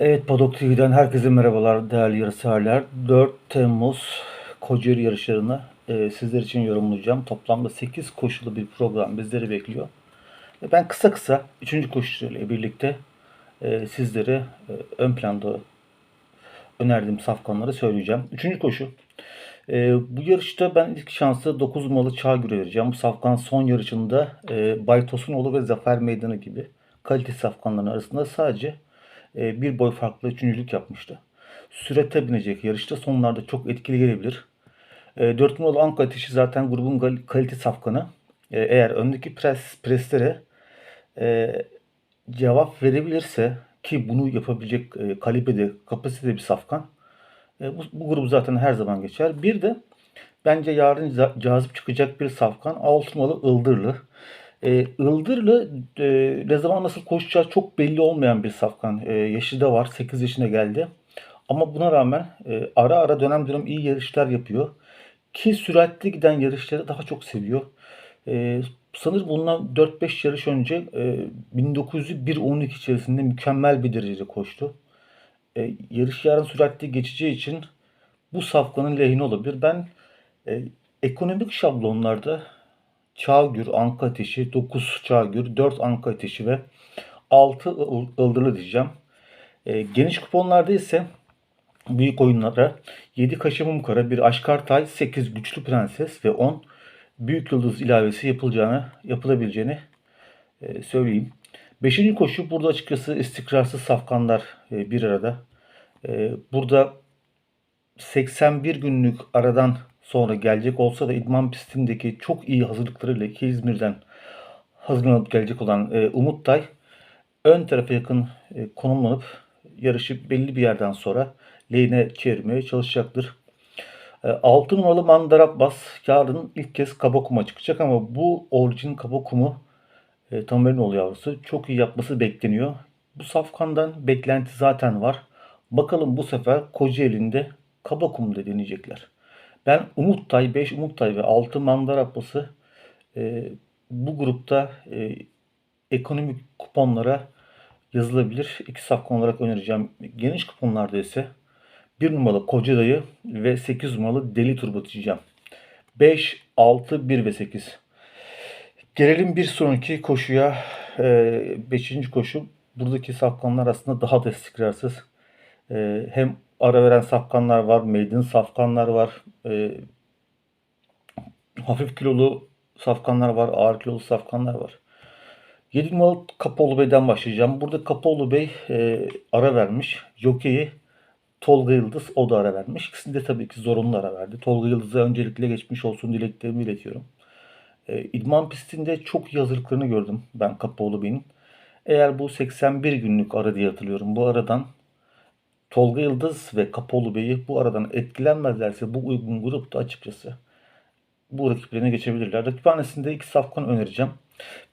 Evet Padok TV'den herkese merhabalar değerli yarışseverler. 4 Temmuz Kocaeli yarışlarını e, sizler için yorumlayacağım. Toplamda 8 koşulu bir program bizleri bekliyor. E, ben kısa kısa 3. koşuyla birlikte e, sizlere e, ön planda önerdiğim safkanları söyleyeceğim. 3. koşu. E, bu yarışta ben ilk şansı 9 numaralı Çağgür'e vereceğim. Bu safkan son yarışında e, Bay Tosunoğlu ve Zafer Meydanı gibi kalite safkanların arasında sadece bir boy farklı üçüncülük yapmıştı. Sürete binecek yarışta sonlarda çok etkili gelebilir. E, 4 numaralı Anka Ateşi zaten grubun kalite safkanı. E, eğer öndeki pres, preslere e, cevap verebilirse ki bunu yapabilecek e, kalibrede, kapasitede bir safkan. E, bu, bu grubu zaten her zaman geçer. Bir de bence yarın cazip çıkacak bir safkan Altınmalı Ildırlı. E, Ildırlı e, ne zaman nasıl koşacağı çok belli olmayan bir safkan. E, yaşı da var. 8 yaşına geldi. Ama buna rağmen e, ara ara dönem dönem iyi yarışlar yapıyor. Ki süratli giden yarışları daha çok seviyor. E, sanırım bundan 4-5 yarış önce e, 1901-12 içerisinde mükemmel bir derecede koştu. E, yarış yarın süratli geçeceği için bu safkanın lehine olabilir. Ben e, ekonomik şablonlarda Çağgür, Anka Ateşi, 9 Çağgür, 4 Anka Ateşi ve 6 Ildırlı diyeceğim. E, geniş kuponlarda ise büyük oyunlara 7 Kaşımım Kara, 1 Aşkartay, 8 Güçlü Prenses ve 10 Büyük Yıldız ilavesi yapılacağını, yapılabileceğini e, söyleyeyim. Beşinci koşu burada açıkçası istikrarsız safkanlar e, bir arada. E, burada 81 günlük aradan sonra gelecek olsa da idman pistindeki çok iyi hazırlıklarıyla ki İzmir'den hazırlanıp gelecek olan e, Umut Tay ön tarafa yakın e, konumlanıp yarışı belli bir yerden sonra lehine çevirmeye çalışacaktır. E, 6 numaralı Mandar Abbas yarın ilk kez kaba kuma çıkacak ama bu orijin kaba kumu e, Tamerinoğlu yavrusu çok iyi yapması bekleniyor. Bu safkandan beklenti zaten var. Bakalım bu sefer Kocaeli'nde kaba kumda deneyecekler. Ben Umuttay, 5 Umuttay ve 6 Mandar Abbas'ı e, bu grupta e, ekonomik kuponlara yazılabilir. İki safkan olarak önereceğim. Geniş kuponlarda ise 1 numaralı Koca Dayı ve 8 numaralı Deli Turbo diyeceğim. 5, 6, 1 ve 8. Gelelim bir sonraki koşuya. 5. koşu. Buradaki safkanlar aslında daha da istikrarsız. E, hem ara veren safkanlar var, maiden safkanlar var. E, hafif kilolu safkanlar var, ağır kilolu safkanlar var. 7 numaralı Kapaoğlu Bey'den başlayacağım. Burada Kapaoğlu Bey e, ara vermiş. Jockey'i Tolga Yıldız o da ara vermiş. İkisinde tabii ki zorunlu ara verdi. Tolga Yıldız'a öncelikle geçmiş olsun dileklerimi iletiyorum. E, idman pistinde çok iyi gördüm ben Kapaoğlu Bey'in. Eğer bu 81 günlük ara diye hatırlıyorum. Bu aradan Tolga Yıldız ve Kapaoğlu Bey'i bu aradan etkilenmezlerse bu uygun grupta açıkçası bu rakiplerine geçebilirler. Rakiphanesinde iki safkan önereceğim.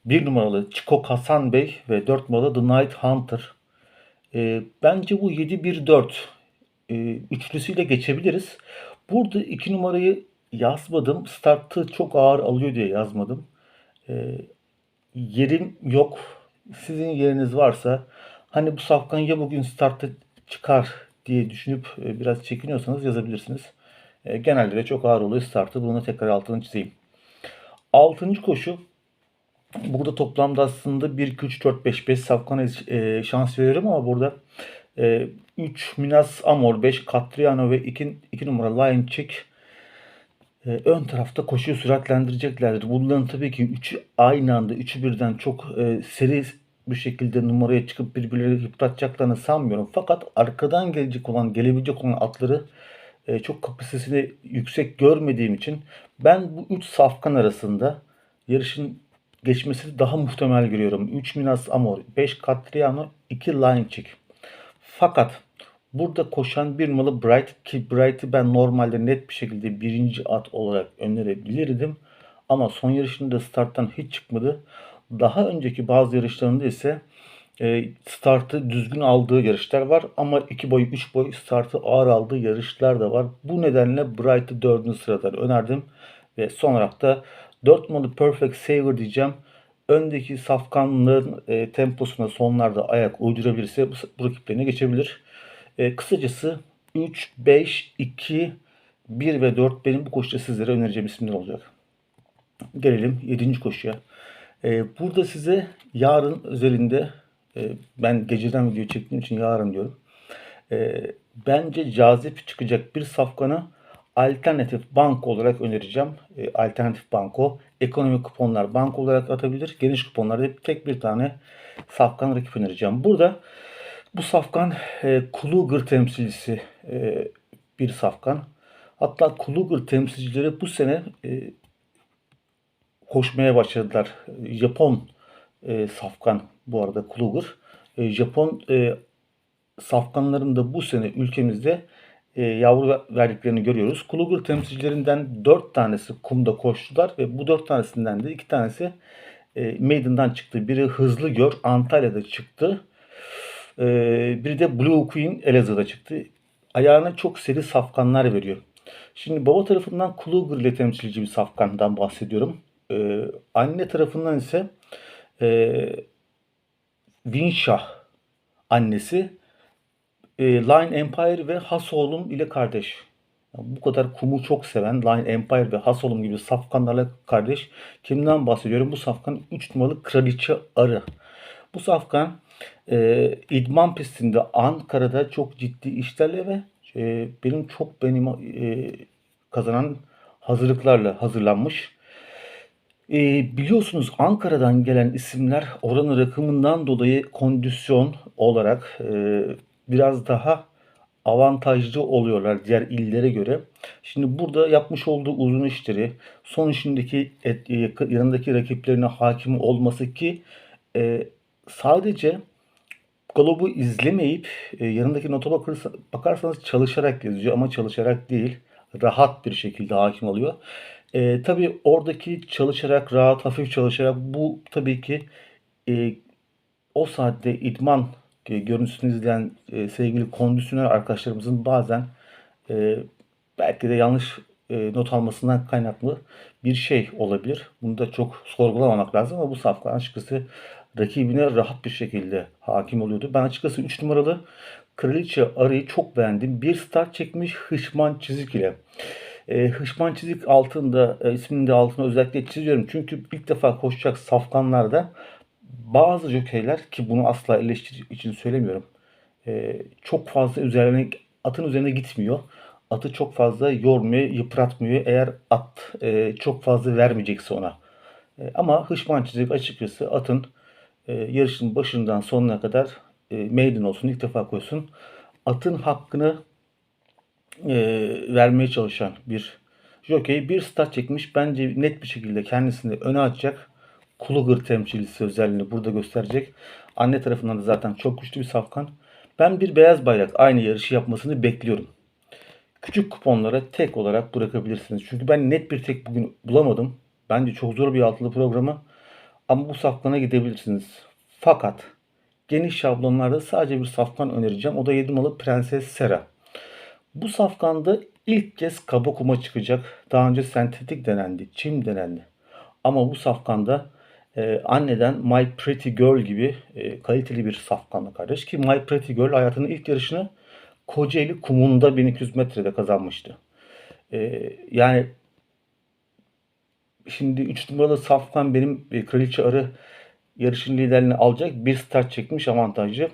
Bir numaralı Çiko Hasan Bey ve dört numaralı The Night Hunter. E, bence bu 7-1-4 e, üçlüsüyle geçebiliriz. Burada iki numarayı yazmadım. Startı çok ağır alıyor diye yazmadım. E, yerim yok. Sizin yeriniz varsa hani bu safkan ya bugün startta çıkar diye düşünüp e, biraz çekiniyorsanız yazabilirsiniz. E, genelde de çok ağır oluyor startı. Bunu tekrar altını çizeyim. Altıncı koşu. Burada toplamda aslında 1, 2, 3, 4, 5, 5 safkana e, şans veriyorum ama burada e, 3 Minas Amor, 5 Catriano ve 2, 2 numara Lion Chick ön tarafta koşuyu süratlendireceklerdir. Bunların tabii ki üçü aynı anda, üçü birden çok seri bir şekilde numaraya çıkıp birbirleri yıpratacaklarını sanmıyorum. Fakat arkadan gelecek olan, gelebilecek olan atları e, çok kapasitesini yüksek görmediğim için ben bu 3 safkan arasında yarışın geçmesi daha muhtemel görüyorum. 3 Minas Amor, 5 Catriano, 2 Lion Chick. Fakat burada koşan bir numaralı Bright ki Bright'ı ben normalde net bir şekilde birinci at olarak önerebilirdim. Ama son yarışında starttan hiç çıkmadı. Daha önceki bazı yarışlarında ise e, startı düzgün aldığı yarışlar var ama 2 boy 3 boy startı ağır aldığı yarışlar da var. Bu nedenle Bright'ı 4. sıradan önerdim ve son olarak da 4 numaralı Perfect Saver diyeceğim. öndeki safkanların e, temposuna sonlarda ayak uydurabilirse bu, bu rakiplerine geçebilir. E, kısacası 3, 5, 2, 1 ve 4 benim bu koşuda sizlere önereceğim isimler olacak. Gelelim 7. koşuya. E, burada size yarın özelinde e, ben geceden video çektiğim için yarın diyorum. E, bence cazip çıkacak bir safkanı alternatif bank olarak önereceğim. E, alternatif banko. Ekonomik kuponlar bank olarak atabilir. Geniş kuponlarda tek bir tane safkan rakip önereceğim. Burada bu safkan e, Kluger temsilcisi e, bir safkan. Hatta Kluger temsilcileri bu sene e, koşmaya başladılar. Japon e, safkan bu arada Kluger. E, Japon e, safkanların da bu sene ülkemizde e, yavru verdiklerini görüyoruz. Kluger temsilcilerinden 4 tanesi kumda koştular ve bu 4 tanesinden de 2 tanesi e, Maiden'dan çıktı. Biri Hızlı Gör Antalya'da çıktı. E, biri de Blue Queen Elazığ'da çıktı. Ayağına çok seri safkanlar veriyor. Şimdi baba tarafından Kluger ile temsilci bir safkandan bahsediyorum. E, anne tarafından ise e, Winshah annesi e, Line Empire ve Hasolum ile kardeş. Yani bu kadar kumu çok seven Line Empire ve Hasolum gibi safkanlarla kardeş. Kimden bahsediyorum? Bu safkan 3 numaralı Kraliçe Arı. Bu safkan e, idman pistinde Ankara'da çok ciddi işlerle ve e, benim çok benim e, kazanan hazırlıklarla hazırlanmış. E, biliyorsunuz Ankara'dan gelen isimler oranın rakımından dolayı kondisyon olarak e, biraz daha avantajlı oluyorlar diğer illere göre. Şimdi burada yapmış olduğu uzun işleri, son işindeki et, e, yanındaki rakiplerine hakim olması ki e, sadece Globu izlemeyip e, yanındaki nota bakırsa, bakarsanız çalışarak yazıyor ama çalışarak değil rahat bir şekilde hakim oluyor. E, tabii oradaki çalışarak rahat hafif çalışarak bu tabii ki e, o saatte idman e, görüntüsünü izleyen e, sevgili kondisyoner arkadaşlarımızın bazen e, belki de yanlış e, not almasından kaynaklı bir şey olabilir. Bunu da çok sorgulamamak lazım ama bu safkan açıkçası rakibine rahat bir şekilde hakim oluyordu. Ben açıkçası 3 numaralı Kraliçe Arı'yı çok beğendim. Bir start çekmiş Hışman çizik ile. E, Hışman çizik altında e, isminin de altına özellikle çiziyorum. Çünkü ilk defa koşacak safkanlarda bazı jokeyler ki bunu asla eleştiri için söylemiyorum. E, çok fazla üzerine atın üzerine gitmiyor. Atı çok fazla yormuyor, yıpratmıyor. Eğer at e, çok fazla vermeyecekse ona. E, ama Hışman çizik açıkçası atın e, yarışın başından sonuna kadar e, maiden olsun ilk defa koysun. Atın hakkını e, vermeye çalışan bir jockey bir start çekmiş. Bence net bir şekilde kendisini öne açacak. Kluger temsilcisi özelliğini burada gösterecek. Anne tarafından da zaten çok güçlü bir safkan. Ben bir beyaz bayrak aynı yarışı yapmasını bekliyorum. Küçük kuponlara tek olarak bırakabilirsiniz. Çünkü ben net bir tek bugün bulamadım. Bence çok zor bir altılı programı. Ama bu safkana gidebilirsiniz. Fakat geniş şablonlarda sadece bir safkan önereceğim. O da 7 numaralı Prenses Sera. Bu safkanda ilk kez kaba kuma çıkacak. Daha önce sentetik denendi, çim denendi. Ama bu safkanda e, anneden My Pretty Girl gibi e, kaliteli bir safkanlı kardeş. Ki My Pretty Girl hayatının ilk yarışını Kocaeli kumunda 1200 metrede kazanmıştı. E, yani şimdi 3 numaralı Safkan benim e, Kraliçe Arı yarışın liderliğini alacak. Bir start çekmiş avantajlı.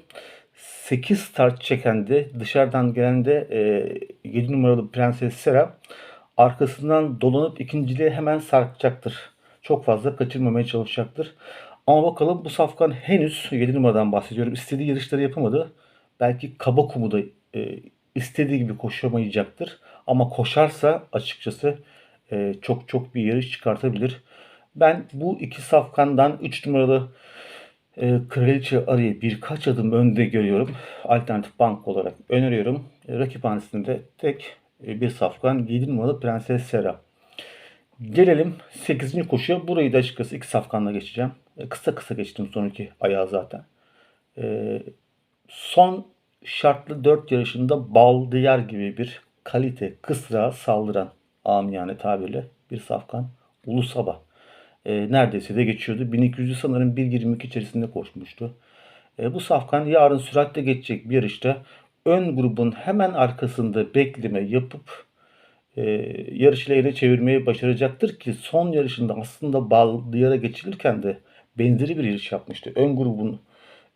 8 start çeken de dışarıdan gelen de e, 7 numaralı Prenses Sera arkasından dolanıp ikinciliğe hemen sarkacaktır. Çok fazla kaçırmamaya çalışacaktır. Ama bakalım bu Safkan henüz 7 numaradan bahsediyorum. İstediği yarışları yapamadı. Belki kaba kumu da e, istediği gibi koşamayacaktır. Ama koşarsa açıkçası e, çok çok bir yarış çıkartabilir. Ben bu iki safkandan 3 numaralı e, Kraliçe Arı'yı birkaç adım önde görüyorum. Alternatif bank olarak öneriyorum. E, rakip hanesinde tek e, bir safkan 7 numaralı Prenses Sera. Gelelim 8. koşuya. Burayı da açıkçası iki safkanla geçeceğim. E, kısa kısa geçtim son iki ayağı zaten. E, son şartlı 4 yarışında Baldiyar gibi bir kalite kısra saldıran amiyane tabirle bir safkan Ulusaba. E, neredeyse de geçiyordu. 1200'ü sanırım 1.22 içerisinde koşmuştu. E, bu Safkan yarın süratle geçecek bir yarışta ön grubun hemen arkasında bekleme yapıp e, yarışı lehine çevirmeyi başaracaktır ki son yarışında aslında Baldiyar'a geçilirken de benzeri bir yarış yapmıştı. Ön grubun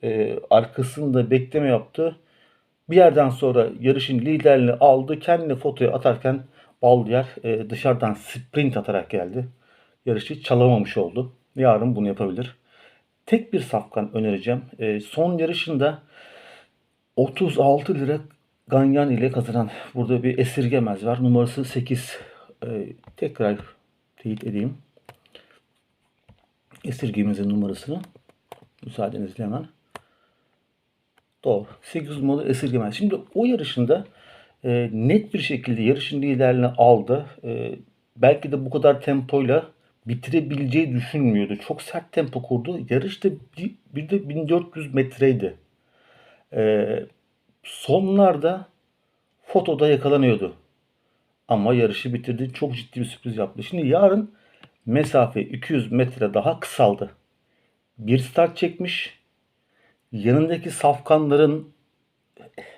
e, arkasında bekleme yaptı. Bir yerden sonra yarışın liderliğini aldı. Kendini fotoya atarken Baldiyar e, dışarıdan sprint atarak geldi. Yarışı çalamamış oldu. Yarın bunu yapabilir. Tek bir safkan önereceğim. E, son yarışında 36 lira Ganyan ile kazanan burada bir esirgemez var. Numarası 8. E, tekrar teyit edeyim. Esirgemez'in numarasını. Müsaadenizle hemen. Doğru. 8 numaralı esirgemez. Şimdi o yarışında e, net bir şekilde yarışın liderliğini aldı. E, belki de bu kadar tempoyla bitirebileceği düşünmüyordu. Çok sert tempo kurdu. Yarışta bir, de 1400 metreydi. E, sonlarda fotoda yakalanıyordu. Ama yarışı bitirdi. Çok ciddi bir sürpriz yaptı. Şimdi yarın mesafe 200 metre daha kısaldı. Bir start çekmiş. Yanındaki safkanların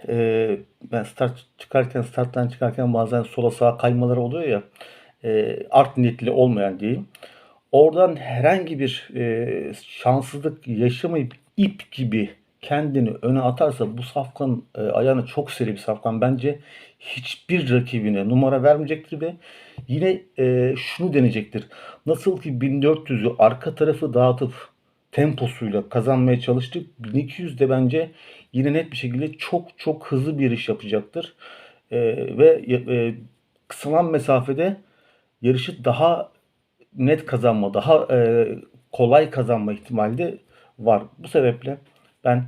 e, ben start çıkarken starttan çıkarken bazen sola sağa kaymaları oluyor ya e, art niyetli olmayan diyeyim. Oradan herhangi bir e, şanssızlık yaşamayıp ip gibi kendini öne atarsa bu safkan e, ayağına çok seri bir safkan. Bence hiçbir rakibine numara vermeyecektir ve yine e, şunu deneyecektir. Nasıl ki 1400'ü arka tarafı dağıtıp temposuyla kazanmaya çalıştık. 1200 de bence yine net bir şekilde çok çok hızlı bir iş yapacaktır. E, ve e, kısalan mesafede yarışı daha net kazanma, daha e, kolay kazanma ihtimali de var. Bu sebeple ben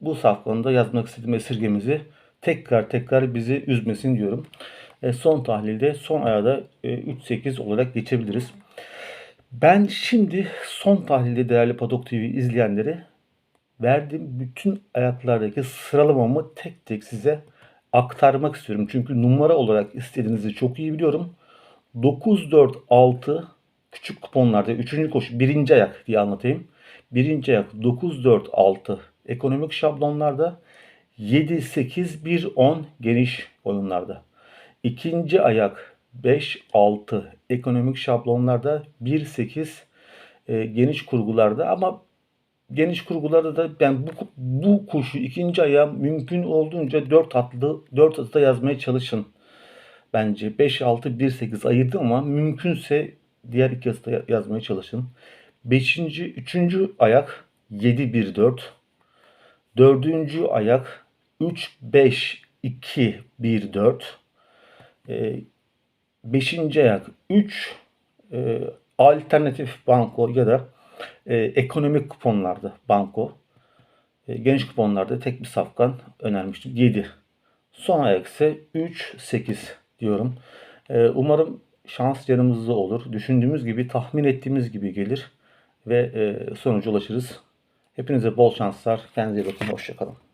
bu safkanında yazmak istediğim esirgemizi tekrar tekrar bizi üzmesin diyorum. E, son tahlilde son ayada e, 3-8 olarak geçebiliriz. Ben şimdi son tahlilde değerli Padok TV izleyenlere verdiğim bütün ayaklardaki sıralamamı tek tek size aktarmak istiyorum. Çünkü numara olarak istediğinizi çok iyi biliyorum. 9, 4, 6 küçük kuponlarda 3. koşu 1. ayak diye anlatayım. 1. ayak 9, 4, 6 ekonomik şablonlarda 7, 8, 1, 10 geniş oyunlarda. İkinci ayak 5, 6 ekonomik şablonlarda 1, 8 e, geniş kurgularda ama geniş kurgularda da ben bu, bu koşu ikinci aya mümkün olduğunca 4 atlı 4 atlı yazmaya çalışın. Bence 5 6 1 8 ayırdım ama mümkünse diğer iki atı yazmaya çalışın. 5. 3. ayak 7 1 4. 4. ayak 3 5 2 1 4. 5. ayak 3 e, alternatif banko ya da e, ekonomik kuponlarda banko. E, geniş kuponlarda tek bir safkan önermiştim. 7. Son ayak ise 3 8 diyorum. E, umarım şans yanımızda olur. Düşündüğümüz gibi, tahmin ettiğimiz gibi gelir ve e, sonuca ulaşırız. Hepinize bol şanslar. Kendinize iyi bakın. Hoşçakalın.